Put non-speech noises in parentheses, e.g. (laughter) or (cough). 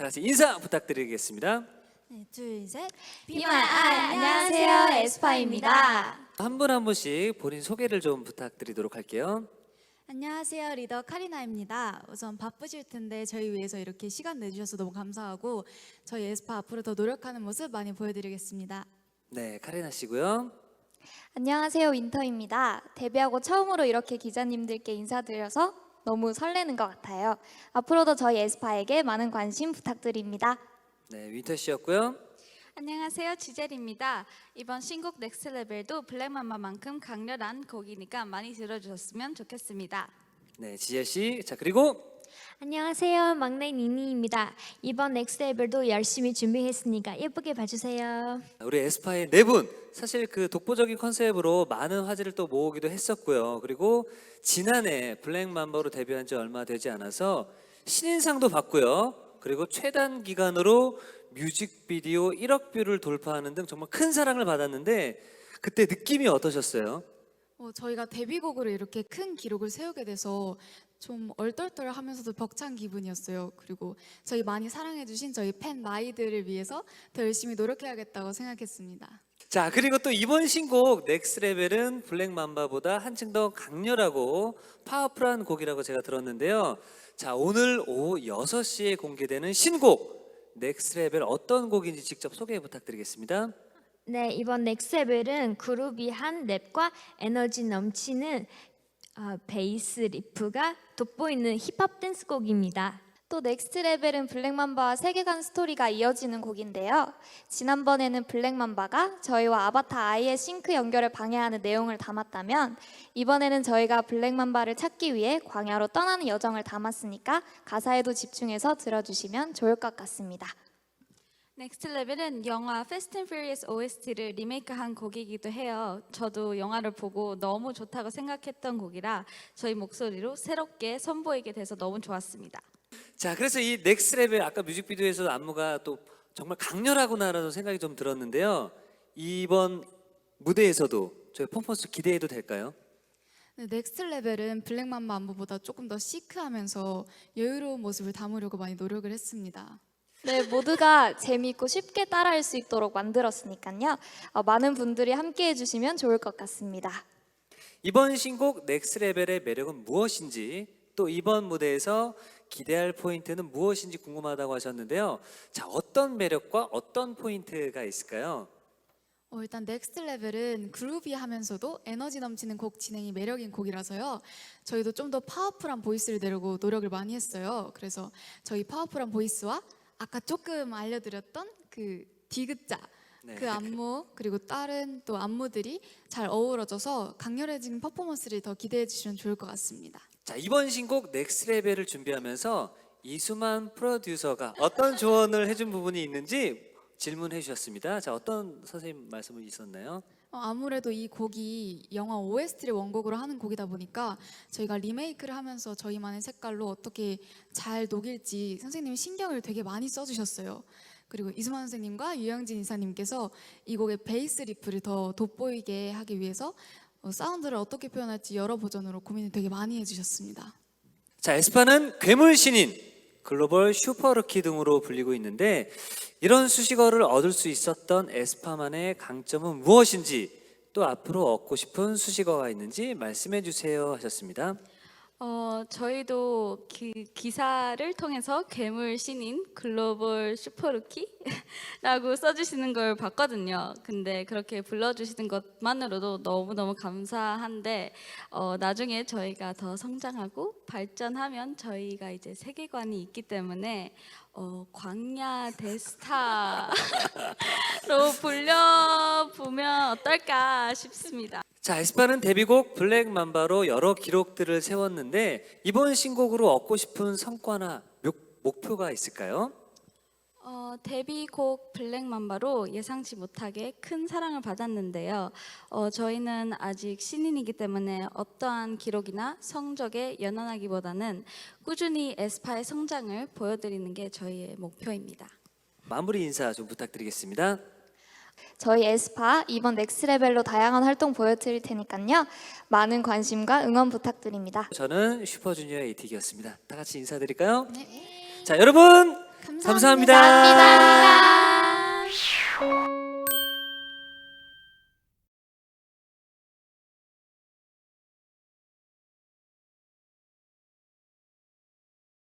다 같이 인사 부탁드리겠습니다. 네, 둘, 셋. 비만 아, 안녕하세요 에스파입니다. 한 분 한 분씩 본인 소개를 좀 부탁드리도록 할게요. 안녕하세요. 리더 카리나입니다. 우선 바쁘실 텐데 저희 위해서 이렇게 시간 내주셔서 너무 감사하고 저희 에스파 앞으로 더 노력하는 모습 많이 보여드리겠습니다. 네, 카레나 씨고요. 안녕하세요 윈터입니다. 데뷔하고 처음으로 이렇게 기자님들께 인사드려서 너무 설레는 것 같아요. 앞으로도 저희 에스파에게 많은 관심 부탁드립니다. 네, 윈터 씨였고요. 안녕하세요 지젤입니다. 이번 신곡 넥스트 레벨도 블랙맘마만큼 강렬한 곡이니까 많이 들어주셨으면 좋겠습니다. 네, 지혜 씨. 자, 그리고 안녕하세요. 막내 니니입니다. 이번 넥스트 레벨도 열심히 준비했으니까 예쁘게 봐주세요. 우리 에스파의 네 분. 사실 그 독보적인 컨셉으로 많은 화제를 또 모으기도 했었고요. 그리고 지난해 블랙맘버로 데뷔한 지 얼마 되지 않아서 신인상도 받고요. 그리고 최단 기간으로 뮤직비디오 1억 뷰를 돌파하는 등 정말 큰 사랑을 받았는데 그때 느낌이 어떠셨어요? 어, 저희가 데뷔곡으로 이렇게 큰 기록을 세우게 돼서 좀 얼떨떨하면서도 벅찬 기분이었어요. 그리고 저희 많이 사랑해주신 저희 팬 마이들을 위해서 더 열심히 노력해야겠다고 생각했습니다. 자, 그리고 또 이번 신곡 넥스 레벨은 블랙맘바보다 한층 더 강렬하고 파워풀한 곡이라고 제가 들었는데요. 자, 오늘 오후 6시에 공개되는 신곡 넥스 레벨 어떤 곡인지 직접 소개 부탁드리겠습니다. 네, 이번 넥스트 레벨은 그루비한 랩과 에너지 넘치는 어, 베이스 리프가 돋보이는 힙합 댄스 곡입니다. 또 넥스트 레벨은 블랙맘바와 세계관 스토리가 이어지는 곡인데요. 지난번에는 블랙맘바가 저희와 아바타 아이의 싱크 연결을 방해하는 내용을 담았다면 이번에는 저희가 블랙맘바를 찾기 위해 광야로 떠나는 여정을 담았으니까 가사에도 집중해서 들어주시면 좋을 것 같습니다. 넥스트 레벨은 영화 Fast and Furious OST를 리메이크한 곡이기도 해요. 저도 영화를 보고 너무 좋다고 생각했던 곡이라 저희 목소리로 새롭게 선보이게 돼서 너무 좋았습니다. 자, 그래서 이 넥스 레벨 아까 뮤직비디오에서 안무가 또 정말 강렬하구나라는 생각이 좀 들었는데요. 이번 무대에서도 저희 퍼포먼스 기대해도 될까요? 네, 넥스트 레벨은 블랙맘마 안무보다 조금 더 시크하면서 여유로운 모습을 담으려고 많이 노력을 했습니다. 네, 모두가 재미있고 쉽게 따라할 수 있도록 만들었으니까요. 어, 많은 분들이 함께 해주시면 좋을 것 같습니다. 이번 신곡 넥스 레벨의 매력은 무엇인지 또 이번 무대에서 기대할 포인트는 무엇인지 궁금하다고 하셨는데요. 자, 어떤 매력과 어떤 포인트가 있을까요? 어, 일단 넥스트 레벨은 그루비하면서도 에너지 넘치는 곡 진행이 매력인 곡이라서요. 저희도 좀 더 파워풀한 보이스를 내려고 노력을 많이 했어요. 그래서 저희 파워풀한 보이스와 아까 조금 알려드렸던 그 디귿자 네. 그 안무 그리고 다른 또 안무들이 잘 어우러져서 강렬해진 퍼포먼스를 더 기대해 주시면 좋을 것 같습니다. 자, 이번 신곡 넥스 레벨을 준비하면서 이수만 프로듀서가 어떤 조언을 해준 부분이 있는지 질문해 주셨습니다. 자, 어떤 선생님 말씀이 있었나요? 어, 아무래도 이 곡이 영화 OST를 원곡으로 하는 곡이다 보니까 저희가 리메이크를 하면서 저희만의 색깔로 어떻게 잘 녹일지 선생님이 신경을 되게 많이 써주셨어요. 그리고 이수만 선생님과 유영진 이사님께서 이 곡의 베이스 리프를 더 돋보이게 하기 위해서 어, 사운드를 어떻게 표현할지 여러 버전으로 고민을 되게 많이 해주셨습니다. 자, 에스파는 괴물 신인, 글로벌 슈퍼루키 등으로 불리고 있는데 이런 수식어를 얻을 수 있었던 에스파만의 강점은 무엇인지 또 앞으로 얻고 싶은 수식어가 있는지 말씀해 주세요 하셨습니다. 어, 저희도 그 기사를 통해서 괴물 신인 글로벌 슈퍼루키라고 (laughs) 써주시는 걸 봤거든요. 근데 그렇게 불러주시는 것만으로도 너무너무 감사한데 어, 나중에 저희가 더 성장하고 발전하면 저희가 이제 세계관이 있기 때문에 어, 광야 대스타로 (laughs) 불려보면 어떨까 싶습니다. 자, 에스파는 데뷔곡 블랙 맘바로 여러 기록들을 세웠는데 이번 신곡으로 얻고 싶은 성과나 목- 목표가 있을까요? 어, 데뷔곡 블랙맘바로 예상치 못하게 큰 사랑을 받았는데요. 어, 저희는 아직 신인이기 때문에 어떠한 기록이나 성적에 연연하기보다는 꾸준히 에스파의 성장을 보여드리는 게 저희의 목표입니다. 마무리 인사 좀 부탁드리겠습니다. 저희 에스파 이번 넥스레벨로 다양한 활동 보여드릴 테니까요. 많은 관심과 응원 부탁드립니다. 저는 슈퍼주니어의 이티기였습니다. 다 같이 인사드릴까요? 네. 자, 여러분 감사합니다. 감사합니다. 감사합니다.